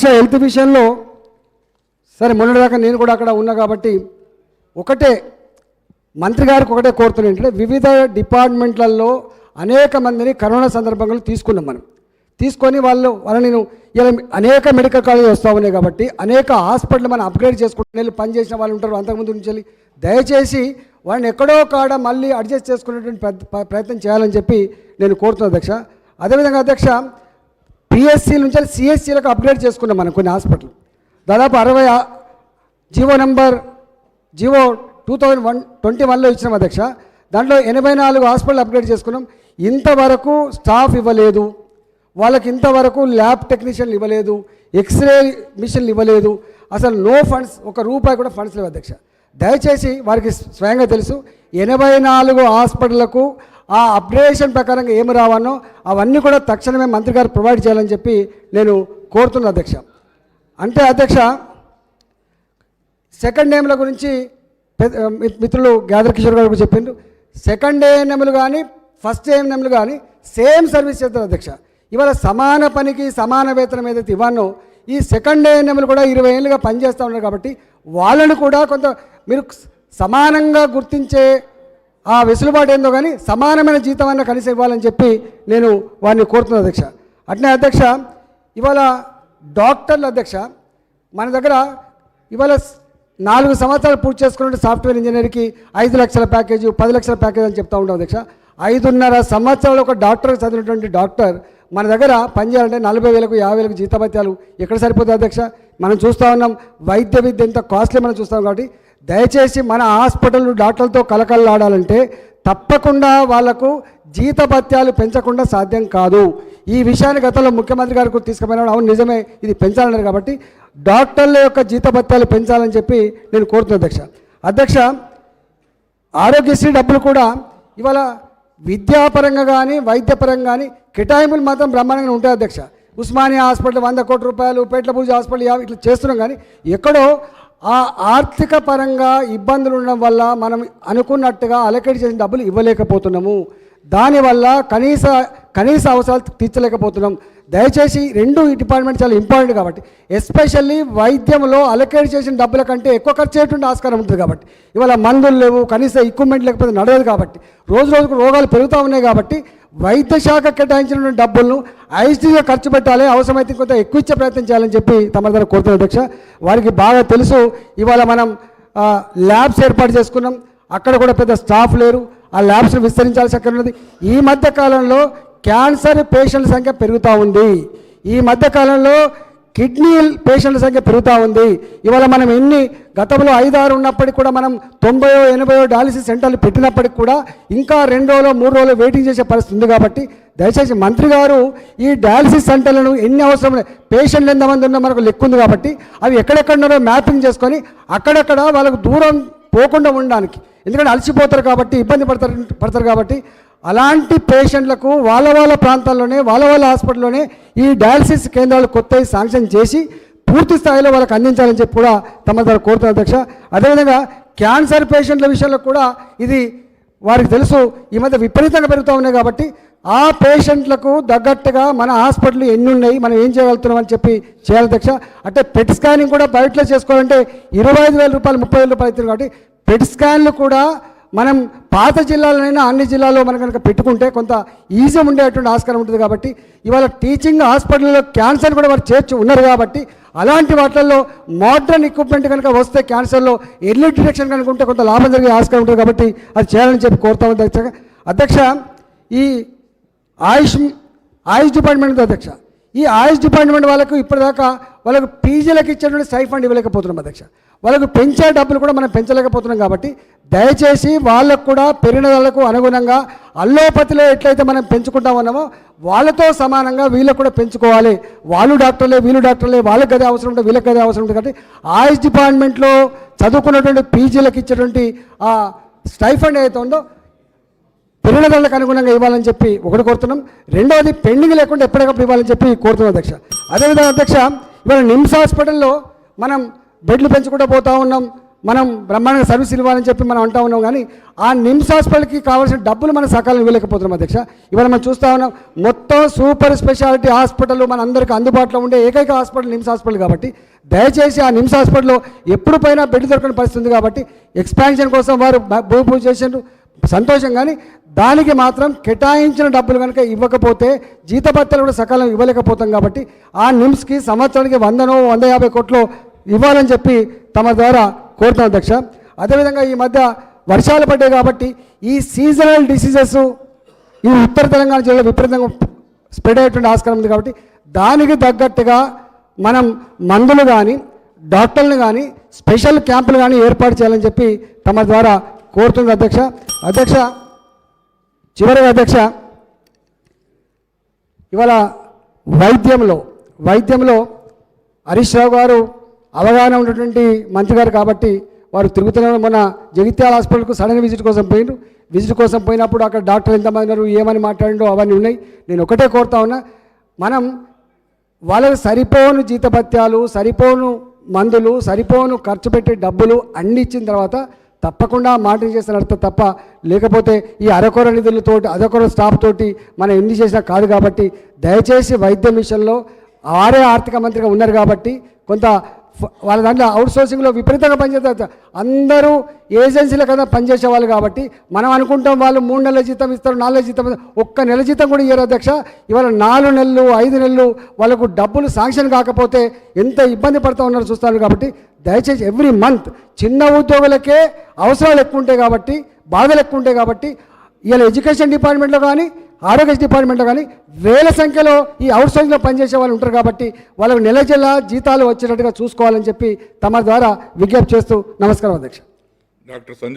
So health విషయంలో సరే మొన్నటిదాకా నేను కూడా అక్కడ ఉన్నా కాబట్టి ఒకటే మంత్రి గారికి ఒకటే కోరుతున్నాను ఏంటంటే వివిధ డిపార్ట్మెంట్లలో అనేక మందిని కరోనా సందర్భంగా తీసుకున్నాం మనం. తీసుకొని వాళ్ళు వాళ్ళని నేను ఇలా అనేక మెడికల్ కాలేజ్ వస్తూ ఉన్నాయి కాబట్టి అనేక హాస్పిటల్ మనం అప్గ్రేడ్ చేసుకుంటూ వెళ్ళి పని చేసిన వాళ్ళు ఉంటారు అంతకుముందు నుంచి వెళ్ళి. దయచేసి వాళ్ళని ఎక్కడో కాడ మళ్ళీ అడ్జస్ట్ చేసుకునేటువంటి ప్రయత్నం చేయాలని చెప్పి నేను కోరుతున్నాను అధ్యక్ష. అదేవిధంగా అధ్యక్ష పిఎస్సి నుంచి సిఎస్సీలకు అప్గ్రేడ్ చేసుకున్నాం మనం కొన్ని హాస్పిటల్ దాదాపు అరవై GO GO number GO two thousand one twenty వన్లో ఇచ్చినాం అధ్యక్ష. దాంట్లో ఎనభై నాలుగు హాస్పిటల్ అప్గ్రేడ్ చేసుకున్నాం. ఇంతవరకు స్టాఫ్ ఇవ్వలేదు. వాళ్ళకి ఇంతవరకు ల్యాబ్ టెక్నీషియన్లు ఇవ్వలేదు. ఎక్స్రే మిషన్లు ఇవ్వలేదు. అసలు నో ఫండ్స్ ఒక రూపాయి కూడా ఫండ్స్ లేవు అధ్యక్ష. దయచేసి వారికి స్వయంగా తెలుసు ఎనభై నాలుగు హాస్పిటళ్ళకు ఆ అప్డేషన్ ప్రకారంగా ఏమి రావన్నో అవన్నీ కూడా తక్షణమే మంత్రి గారు ప్రొవైడ్ చేయాలని చెప్పి నేను కోరుతున్నా అధ్యక్ష. అంటే అధ్యక్ష సెకండ్ ఏఎంల గురించి మిత్రులు గ్యాదర్ కిషోర్ గారు చెప్పిండు చెప్పిండ్రు. సెకండ్ ఏఎన్ఎంలు కానీ ఫస్ట్ ఏఎన్ఎంలు కానీ సేమ్ సర్వీస్ చేస్తారు అధ్యక్ష. ఇవాళ సమాన పనికి సమాన వేతనం ఏదైతే ఇవ్వనో ఈ సెకండ్ ఏఎన్ఎంలు కూడా ఇరవై ఏళ్ళుగా పనిచేస్తూ ఉన్నారు కాబట్టి వాళ్ళను కూడా కొంత మీరు సమానంగా గుర్తించే ఆ వెసులుబాటు ఏందో కానీ సమానమైన జీతం అన్న కనీసం ఇవ్వాలని చెప్పి నేను వారిని కోరుతున్నాను అధ్యక్ష. అట్నే అధ్యక్ష ఇవాళ డాక్టర్ల అధ్యక్ష మన దగ్గర ఇవాళ నాలుగు సంవత్సరాలు పూర్తి చేసుకున్న సాఫ్ట్వేర్ ఇంజనీర్కి ఐదు లక్షల ప్యాకేజ్ పది లక్షల ప్యాకేజ్ అని చెప్తా ఉంటాం అధ్యక్ష. ఐదున్నర సంవత్సరాలు ఒక డాక్టర్ చదివినటువంటి డాక్టర్ మన దగ్గర పనిచేయాలంటే నలభై వేలకు యాభై వేలకు జీతభత్యాలు ఎక్కడ సరిపోతుంది అధ్యక్ష? మనం చూస్తూ ఉన్నాం వైద్య విద్య ఎంత కాస్ట్లీ మనం చూస్తాం కాబట్టి దయచేసి మన హాస్పిటల్ డాక్టర్లతో కలకల్లాడాలంటే తప్పకుండా వాళ్ళకు జీతభత్యాలు పెంచకుండా సాధ్యం కాదు. ఈ విషయాన్ని గతంలో ముఖ్యమంత్రి గారికి తీసుకుపోయినా అవును నిజమే ఇది పెంచాలన్నారు కాబట్టి డాక్టర్ల యొక్క జీతభత్యాలు పెంచాలని చెప్పి నేను కోరుతున్నాను అధ్యక్ష. అధ్యక్ష ఆరోగ్యశ్రీ డబ్బులు కూడా ఇవాళ విద్యాపరంగా కానీ వైద్యపరంగా కానీ కేటాయింపులు మాత్రం బ్రహ్మాండంగా ఉంటాయి అధ్యక్ష. ఉస్మానియా హాస్పిటల్ వంద కోట్ల రూపాయలు పేట్ల పూజ హాస్పిటల్ ఇట్లా చేస్తున్నాం కానీ ఎక్కడో ఆ ఆర్థిక పరంగా ఇబ్బందులు ఉండడం వల్ల మనం అనుకున్నట్టుగా అలకేట్ చేసిన డబ్బులు ఇవ్వలేకపోతున్నాము. దానివల్ల కనీస కనీస అవసరాలు తీర్చలేకపోతున్నాం. దయచేసి రెండు ఈ డిపార్ట్మెంట్ చాలా ఇంపార్టెంట్ కాబట్టి ఎస్పెషల్లీ వైద్యంలో అలకేట్ చేసిన డబ్బుల కంటే ఎక్కువ ఖర్చు చేయటువంటి ఆస్కారం ఉంటుంది కాబట్టి. ఇవాళ మందులు లేవు కనీస ఎక్విప్మెంట్ లేకపోతే నడవదు కాబట్టి. రోజు రోజుకు రోగాలు పెరుగుతూ ఉన్నాయి కాబట్టి వైద్య శాఖ కేటాయించిన డబ్బులను ఐసీగా ఖర్చు పెట్టాలి అవసరమైతే కొంత ఎక్కువ ఇచ్చే ప్రయత్నం చేయాలని చెప్పి తమ దగ్గర కోరుతున్నారు అధ్యక్ష. వారికి బాగా తెలుసు ఇవాళ మనం ల్యాబ్స్ ఏర్పాటు చేసుకున్నాం. అక్కడ కూడా పెద్ద స్టాఫ్ లేరు. ఆ ల్యాబ్స్ని విస్తరించాల్సి అక్కడ ఉన్నది. ఈ మధ్య కాలంలో క్యాన్సర్ పేషెంట్ల సంఖ్య పెరుగుతూ ఉంది. ఈ మధ్య కాలంలో కిడ్నీ పేషెంట్ల సంఖ్య పెరుగుతూ ఉంది. ఇవాళ మనం ఎన్ని గతంలో ఐదారు ఉన్నప్పటికీ కూడా మనం తొంభయో ఎనభయో డయాలిసిస్ సెంటర్లు పెట్టినప్పటికి కూడా ఇంకా రెండు రోజులు మూడు రోజులు వెయిటింగ్ చేసే పరిస్థితి ఉంది కాబట్టి దయచేసి మంత్రి గారు ఈ డయాలసిస్ సెంటర్లను ఎన్ని అవసరం పేషెంట్లు ఎంతమంది ఉన్నా మనకు లెక్క ఉంది కాబట్టి అవి ఎక్కడెక్కడున్నారో మ్యాపింగ్ చేసుకొని అక్కడక్కడ వాళ్ళకు దూరం పోకుండా ఉండడానికి. ఎందుకంటే అలసిపోతారు కాబట్టి ఇబ్బంది పడతారు పడతారు కాబట్టి అలాంటి పేషెంట్లకు వాళ్ళ వాళ్ళ ప్రాంతాల్లోనే వాళ్ళ వాళ్ళ హాస్పిటల్లోనే ఈ డయాలసిస్ కేంద్రాలు కొత్తవి శాంక్షన్ చేసి పూర్తి స్థాయిలో వాళ్ళకి అందించాలని చెప్పి కూడా తమ దగ్గర కోరుతున్నారు అధ్యక్ష. అదేవిధంగా క్యాన్సర్ పేషెంట్ల విషయంలో కూడా ఇది వారికి తెలుసు ఈ మధ్య విపరీతంగా పెరుగుతూ ఉన్నాయి కాబట్టి ఆ పేషెంట్లకు తగ్గట్టుగా మన హాస్పిటల్ ఎన్ని ఉన్నాయి మనం ఏం చేయగలుగుతున్నాం అని చెప్పి చేయాలి అధ్యక్ష. అంటే పెట్ స్కానింగ్ కూడా బయటలో చేసుకోవాలంటే ఇరవై ఐదు వేల రూపాయలు ముప్పై వేల రూపాయలు అవుతుంది కాబట్టి పెట్ స్కాన్లు కూడా మనం పాత జిల్లాలైనా అన్ని జిల్లాల్లో మనం కనుక పెట్టుకుంటే కొంత ఈజీ ఉండేటువంటి ఆస్కారం ఉంటుంది కాబట్టి ఇవాళ టీచింగ్ హాస్పిటల్లో క్యాన్సర్ కూడా వారు చేర్చి ఉన్నారు కాబట్టి అలాంటి వాటిల్లో మోడర్న్ ఎక్విప్మెంట్ కనుక వస్తే క్యాన్సర్లో ఎర్లీ డిటెక్షన్ కనుక ఉంటే కొంత లాభం జరిగే ఆస్కారం ఉంటుంది కాబట్టి అది చేయాలని చెప్పి కోరుతాం అధ్యక్ష. అధ్యక్ష ఈ ఆయుష్ ఆయుష్ డిపార్ట్మెంట్ అధ్యక్ష. ఈ ఆయుష్ డిపార్ట్మెంట్ వాళ్ళకు ఇప్పటిదాకా వాళ్ళకు పీజీలకు ఇచ్చేటువంటి స్టైఫండ్ ఇవ్వలేకపోతున్నాం అధ్యక్ష. వాళ్ళకు పెంచే డబ్బులు కూడా మనం పెంచలేకపోతున్నాం కాబట్టి దయచేసి వాళ్ళకు కూడా పెరిగినలకు అనుగుణంగా అల్లోపతిలో ఎట్లయితే మనం పెంచుకుంటా ఉన్నామో వాళ్ళతో సమానంగా వీళ్ళకు కూడా పెంచుకోవాలి. వాళ్ళు డాక్టర్లే వీళ్ళు డాక్టర్లే వాళ్ళకి అదే అవసరం ఉంటుంది వీళ్ళకి గదే అవసరం ఉంటుంది కాబట్టి ఆయుష్ డిపార్ట్మెంట్లో చదువుకున్నటువంటి పీజీలకు ఇచ్చేటువంటి ఆ స్టైఫండ్ ఏదైతే ఉందో పెరుగుదలకు అనుగుణంగా ఇవ్వాలని చెప్పి ఒకటి కోరుతున్నాం. రెండవది పెండింగ్ లేకుండా ఎప్పటికప్పుడు ఇవ్వాలని చెప్పి కోరుతున్నాం అధ్యక్ష. అదేవిధంగా అధ్యక్ష ఇవాళ నిమ్స్ హాస్పిటల్లో మనం బెడ్లు పెంచుకుంటూ పోతా ఉన్నాం మనం బ్రహ్మాండంగా సర్వీస్ ఇవ్వాలని చెప్పి మనం అంటా ఉన్నాం కానీ ఆ నిమ్స్ హాస్పిటల్కి కావాల్సిన డబ్బులు మనం సకాలం ఇవ్వలేకపోతున్నాం అధ్యక్ష. ఇవాళ మనం చూస్తా ఉన్నాం మొత్తం సూపర్ స్పెషాలిటీ హాస్పిటల్ మన అందరికీ అందుబాటులో ఉండే ఏకైక హాస్పిటల్ నిమ్స్ హాస్పిటల్ కాబట్టి దయచేసి ఆ నిమ్స్ హాస్పిటల్లో ఎప్పుడు పైన బెడ్ దొరకని పరిస్థితి ఉంది కాబట్టి ఎక్స్పాన్షన్ కోసం వారు బ- భూమి పూజ చేసిండ్రు. సంతోషం కానీ దానికి మాత్రం కేటాయించిన డబ్బులు కనుక ఇవ్వకపోతే జీతభత్యాలు కూడా సకాలం ఇవ్వలేకపోతాం కాబట్టి ఆ నిమ్స్కి సంవత్సరానికి వందనో వంద యాభై కోట్లు ఇవ్వాలని చెప్పి తమ ద్వారా కోరుతాం అధ్యక్ష. అదేవిధంగా ఈ మధ్య వర్షాలు పడ్డాయి కాబట్టి ఈ సీజనల్ డిసీజెస్ ఈ ఉత్తర తెలంగాణ జిల్లాలో విపరీతంగా స్ప్రెడ్ అయ్యేటువంటి ఆస్కారం ఉంది కాబట్టి దానికి తగ్గట్టుగా మనం మందులు కానీ డాక్టర్లు కానీ స్పెషల్ క్యాంపులు కానీ ఏర్పాటు చేయాలని చెప్పి తమ ద్వారా కోరుతుంది అధ్యక్ష. అధ్యక్ష చివరిగా అధ్యక్ష ఇవాళ వైద్యంలో వైద్యంలో హరీష్ రావు గారు అవగాహన ఉన్నటువంటి మంత్రి గారు కాబట్టి వారు తిరుగుతున్నారు. మొన్న జగిత్యాల హాస్పిటల్కు సడన్ విజిట్ కోసం పోయిండు విజిట్ కోసం పోయినప్పుడు అక్కడ డాక్టర్ ఎంతమంది ఉన్నారు ఏమని మాట్లాడిండో అవన్నీ ఉన్నాయి. నేను ఒకటే కోరుతా ఉన్నా మనం వాళ్ళకి సరిపోను జీతభత్యాలు సరిపోను మందులు సరిపోను ఖర్చు పెట్టే డబ్బులు అన్ని ఇచ్చిన తర్వాత తప్పకుండా మానిటరింగ్ చేసిన అర్థం తప్ప లేకపోతే ఈ అరకొర నిధులతోటి అరకొర స్టాఫ్ తోటి మనం ఎన్ని చేసినా కాదు కాబట్టి దయచేసి వైద్య విషయంలో వారే ఆర్థిక మంత్రిగా ఉన్నారు కాబట్టి కొంత వాళ్ళ దాంట్లో అవుట్ సోర్సింగ్లో విపరీతంగా పనిచేస్తారు. అందరూ ఏజెన్సీల కదా పనిచేసే వాళ్ళు కాబట్టి మనం అనుకుంటాం వాళ్ళు మూడు నెలల జీతం ఇస్తారు నాలుగు జీతం ఒక్క నెల జీతం కూడా ఇయ్యారు అధ్యక్ష. ఇవాళ నాలుగు నెలలు ఐదు నెలలు వాళ్ళకు డబ్బులు శాంక్షన్ కాకపోతే ఎంత ఇబ్బంది పడుతూ ఉన్నారు చూస్తారు కాబట్టి దయచేసి ఎవ్రీ మంత్ చిన్న ఉద్యోగులకే అవసరాలు ఎక్కువ ఉంటాయి కాబట్టి బాధలు ఎక్కువ ఉంటాయి కాబట్టి ఇవాళ ఎడ్యుకేషన్ డిపార్ట్మెంట్లో కానీ ఆరోగ్య డిపార్ట్మెంట్లో కానీ వేల సంఖ్యలో ఈ అవుట్ సోర్సింగ్లో పనిచేసే వాళ్ళు ఉంటారు కాబట్టి వాళ్ళకు నెల జిల్లా జీతాలు వచ్చేటట్టుగా చూసుకోవాలని చెప్పి తమ ద్వారా విజ్ఞప్తి చేస్తూ నమస్కారం అధ్యక్ష. డాక్టర్ సంజయ్